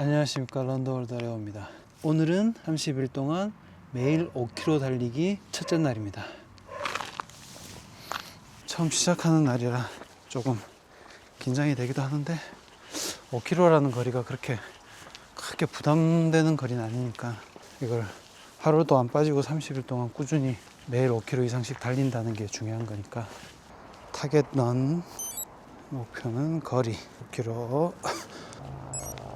안녕하십니까. 런던월드 레오입니다. 오늘은 30일 동안 매일 5km 달리기 첫째 날입니다. 처음 시작하는 날이라 조금 긴장이 되기도 하는데 5km라는 거리가 그렇게 크게 부담되는 거리는 아니니까 이걸 하루도 안 빠지고 30일 동안 꾸준히 매일 5km 이상씩 달린다는 게 중요한 거니까 타겟 런 목표는 거리. 5km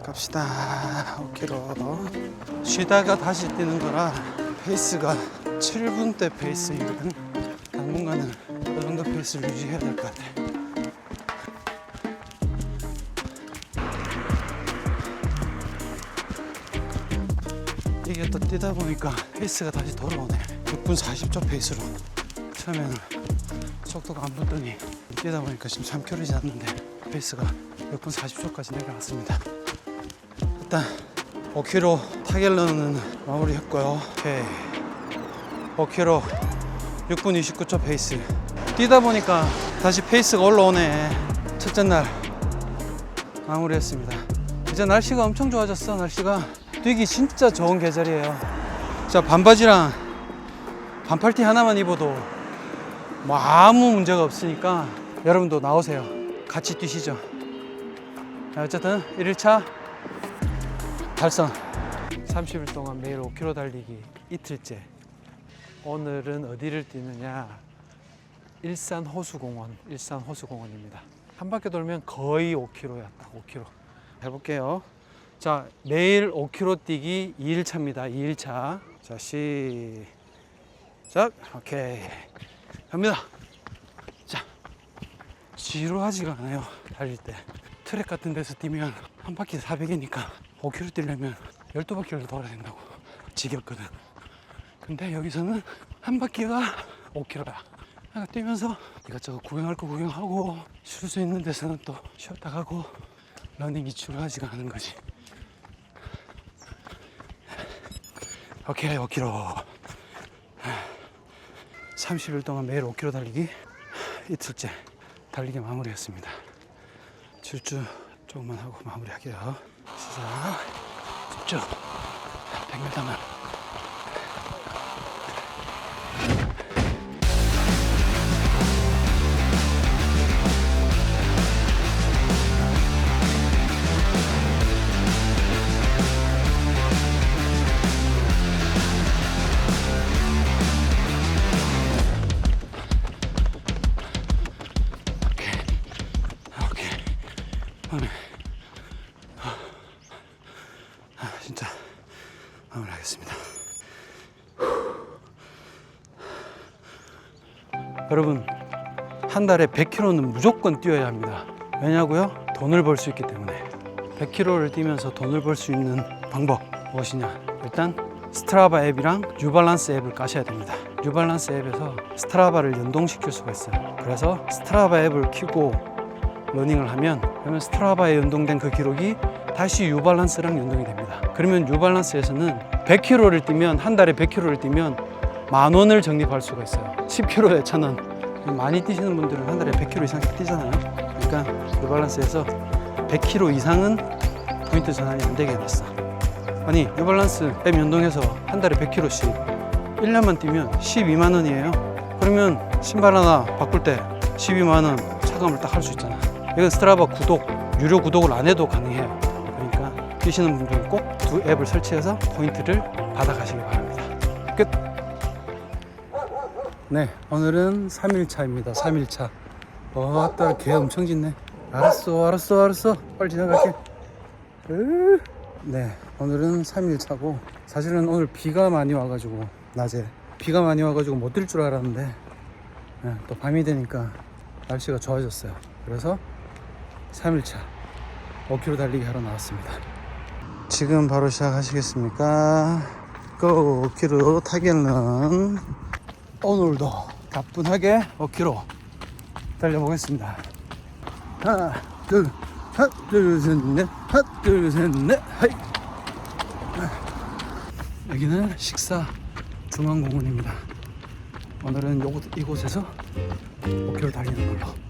갑시다. 5km 쉬다가 다시 뛰는 거라 페이스가 7분대 페이스 이거든. 당분간은 이 정도 페이스를 유지해야 될 것 같아. 이게 또 뛰다 보니까 페이스가 다시 돌아오네. 6분 40초 페이스로. 처음에는 속도가 안 붙더니 뛰다 보니까 지금 3km 지났는데 페이스가 6분 40초까지 내려왔습니다 일단 5km 타겟러는 마무리했고요. 오케이. 5km 6분 29초 페이스. 뛰다 보니까 다시 페이스가 올라오네. 첫째 날 마무리했습니다. 이제 날씨가 엄청 좋아졌어. 날씨가 뛰기 진짜 좋은 계절이에요. 자 반바지랑 반팔티 하나만 입어도 뭐 아무 문제가 없으니까 여러분도 나오세요. 같이 뛰시죠. 자, 어쨌든 1일차 달성. 30일 동안 매일 5km 달리기 이틀째. 오늘은 어디를 뛰느냐? 일산 호수공원 일산 호수공원입니다. 한 바퀴 돌면 거의 5km야 딱 5km 해볼게요. 자 매일 5km 뛰기 2일차입니다 2일차. 자 시작. 오케이. 갑니다. 자 지루하지가 않아요 달릴 때. 트랙 같은 데서 뛰면 한 바퀴 400이니까 5km 뛰려면 12바퀴를 돌아야 된다고 지겹거든. 근데 여기서는 한 바퀴가 5km야 그러니까 뛰면서 이것저것 구경할 거 구경하고 쉴 수 있는 데서는 또 쉬었다 가고 러닝이 지루하지가 않은 거지. 오케이 5km 30일 동안 매일 5km 달리기 이틀째 달리기 마무리했습니다. 질주 조금만 하고 마무리할게요 시작 집중 여러분 한 달에 100km는 무조건 뛰어야 합니다 왜냐고요? 돈을 벌 수 있기 때문에 100km를 뛰면서 돈을 벌 수 있는 방법 무엇이냐 일단 스트라바 앱이랑 뉴발란스 앱을 까셔야 됩니다 뉴발란스 앱에서 스트라바를 연동시킬 수가 있어요 그래서 스트라바 앱을 켜고 러닝을 하면 그러면 스트라바에 연동된 그 기록이 다시 유발란스랑 연동이 됩니다. 그러면 유발란스에서는 100km를 뛰면 한 달에 100km를 뛰면 만 원을 적립할 수가 있어요. 10km에 천 원. 많이 뛰시는 분들은 한 달에 100km 이상씩 뛰잖아요. 그러니까 유발란스에서 100km 이상은 포인트 전환이 안 되게 해놨어. 아니 유발란스 앱 연동해서 한 달에 100km씩 1년만 뛰면 12만 원이에요. 그러면 신발 하나 바꿀 때 12만 원 차감을 딱 할 수 있잖아. 이건 스트라바 구독, 유료 구독을 안 해도 가능해요. 그러니까 뛰시는 분들은 꼭 두 앱을 설치해서 포인트를 받아가시기 바랍니다. 끝! 네, 오늘은 3일차입니다. 3일차. 와, 따라 개 엄청 짖네. 알았어, 알았어, 알았어. 빨리 지나갈게. 으. 네, 오늘은 3일차고 사실은 오늘 비가 많이 와가지고 낮에 비가 많이 와가지고 못 뛸 줄 알았는데 네, 또 밤이 되니까 날씨가 좋아졌어요. 그래서 3일차 5km 달리기 하러 나왔습니다. 지금 바로 시작하시겠습니까? 고 5km 타겟은 오늘도 가뿐하게 5km 달려보겠습니다. 하나, 둘, 하나, 둘, 셋, 넷, 하나, 둘, 셋, 넷, 하이. 여기는 식사 중앙공원입니다. 오늘은 요곳, 이곳에서 5km 달리는 걸로.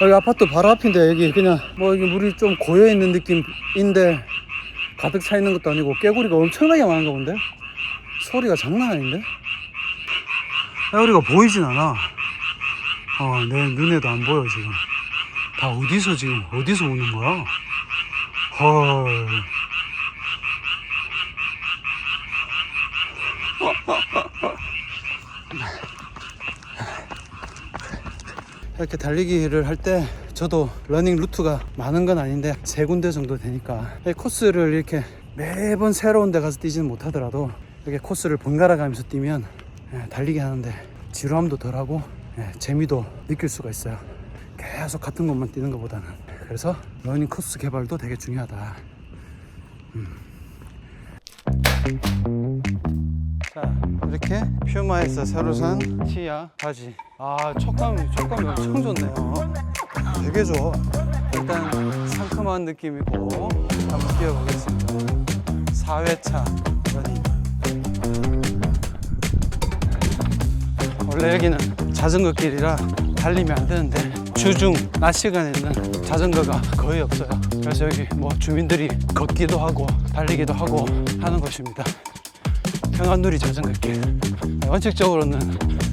여기 아파트 바로 앞인데 여기 그냥 뭐 여기 물이 좀 고여 있는 느낌인데 가득 차 있는 것도 아니고 깨구리가 엄청나게 많은가 본데? 소리가 장난 아닌데? 깨구리가 보이진 않아. 어, 내 눈에도 안 보여 지금. 다 어디서 지금 어디서 오는 거야? 헐 이렇게 달리기를 할 때 저도 러닝 루트가 많은 건 아닌데 세 군데 정도 되니까 이 코스를 이렇게 매번 새로운 데 가서 뛰지는 못하더라도 이렇게 코스를 번갈아 가면서 뛰면 예, 달리기 하는데 지루함도 덜하고 예, 재미도 느낄 수가 있어요. 계속 같은 곳만 뛰는 것보다는. 그래서 러닝 코스 개발도 되게 중요하다 자 이렇게 퓨마에서 새로 산 티야 바지. 아 촉감 촉감이 엄청 좋네요. 되게 좋아. 일단 상큼한 느낌이고 한번 뛰어보겠습니다. 4회차 러닝. 원래 여기는 자전거 길이라 달리면 안 되는데 주중 낮 시간에는 자전거가 거의 없어요. 그래서 여기 뭐 주민들이 걷기도 하고 달리기도 하고 하는 곳입니다 평안누리 자전거길 원칙적으로는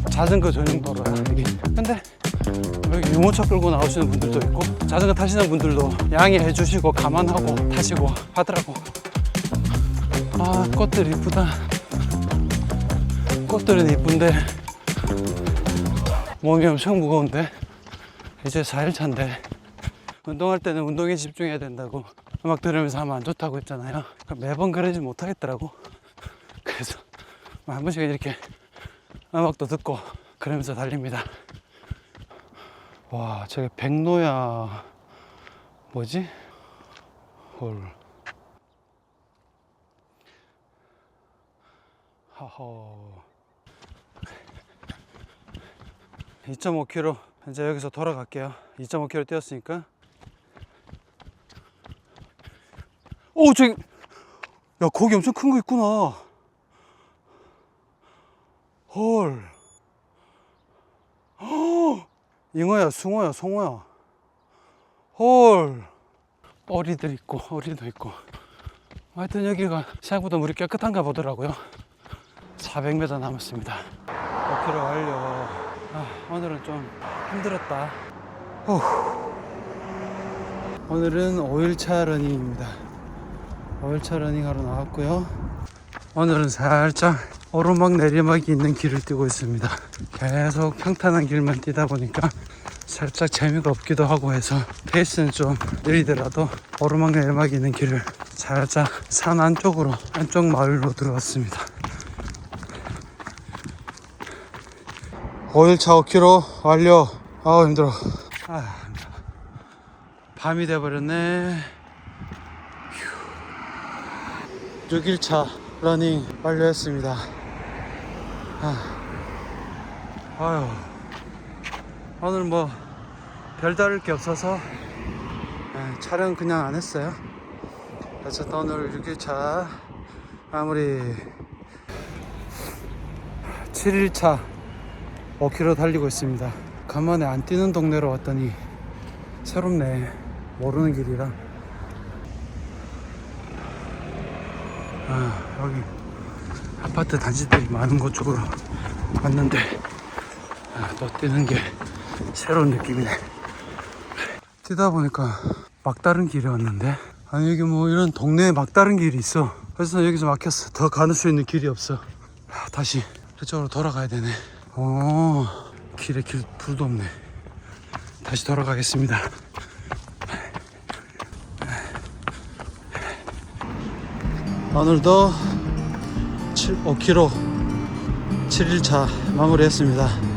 자전거 전용 도로야 여기 근데 여기 유모차 끌고 나오시는 분들도 있고 자전거 타시는 분들도 양해해 주시고 감안하고 타시고 하더라고. 아 꽃들 이쁘다. 꽃들은 이쁜데 몸이 엄청 무거운데 이제 4일차인데 운동할 때는 운동에 집중해야 된다고 음악 들으면서 하면 안 좋다고 했잖아요. 매번 그러지 못하겠더라고 그래서 한 번씩 이렇게 음악도 듣고 그러면서 달립니다. 와, 저게 백로야 뭐지? 헐. 하허. 2.5km 이제 여기서 돌아갈게요. 2.5km 뛰었으니까. 오, 저기 야, 거기 엄청 큰 거 있구나. 헐. 헉! 잉어야, 숭어야, 송어야. 헐. 어리들 있고, 어리도 있고. 하여튼 여기가 생각보다 물이 깨끗한가 보더라고요. 400m 남았습니다. 5km 완료. 아, 오늘은 좀 힘들었다. 후. 오늘은 5일차 러닝입니다. 5일차 러닝하러 나왔고요. 오늘은 살짝 오르막 내리막이 있는 길을 뛰고 있습니다. 계속 평탄한 길만 뛰다 보니까 살짝 재미가 없기도 하고 해서 페이스는 좀 느리더라도 오르막 내리막이 있는 길을 살짝 산 안쪽으로 안쪽 마을로 들어왔습니다. 5일차 5km 완료. 아우 힘들어. 아. 밤이 돼버렸네. 6일차 러닝 완료했습니다. 아, 아유, 오늘 뭐 별다를 게 없어서 예, 촬영 그냥 안 했어요. 또 오늘 6일차 마무리 7일차 5km 달리고 있습니다. 간만에 안 뛰는 동네로 왔더니 새롭네. 모르는 길이라. 아, 여기 아파트 단지들이 많은 곳 쪽으로 왔는데 아, 또 뛰는 게 새로운 느낌이네. 뛰다 보니까 막다른 길에 왔는데 아니 여기 뭐 이런 동네에 막다른 길이 있어. 그래서 여기서 막혔어. 더 가는 수 있는 길이 없어. 아, 다시 그쪽으로 돌아가야 되네. 오, 길에 길 불도 없네. 다시 돌아가겠습니다. 오늘도 7, 5km 7일차 마무리했습니다. 후.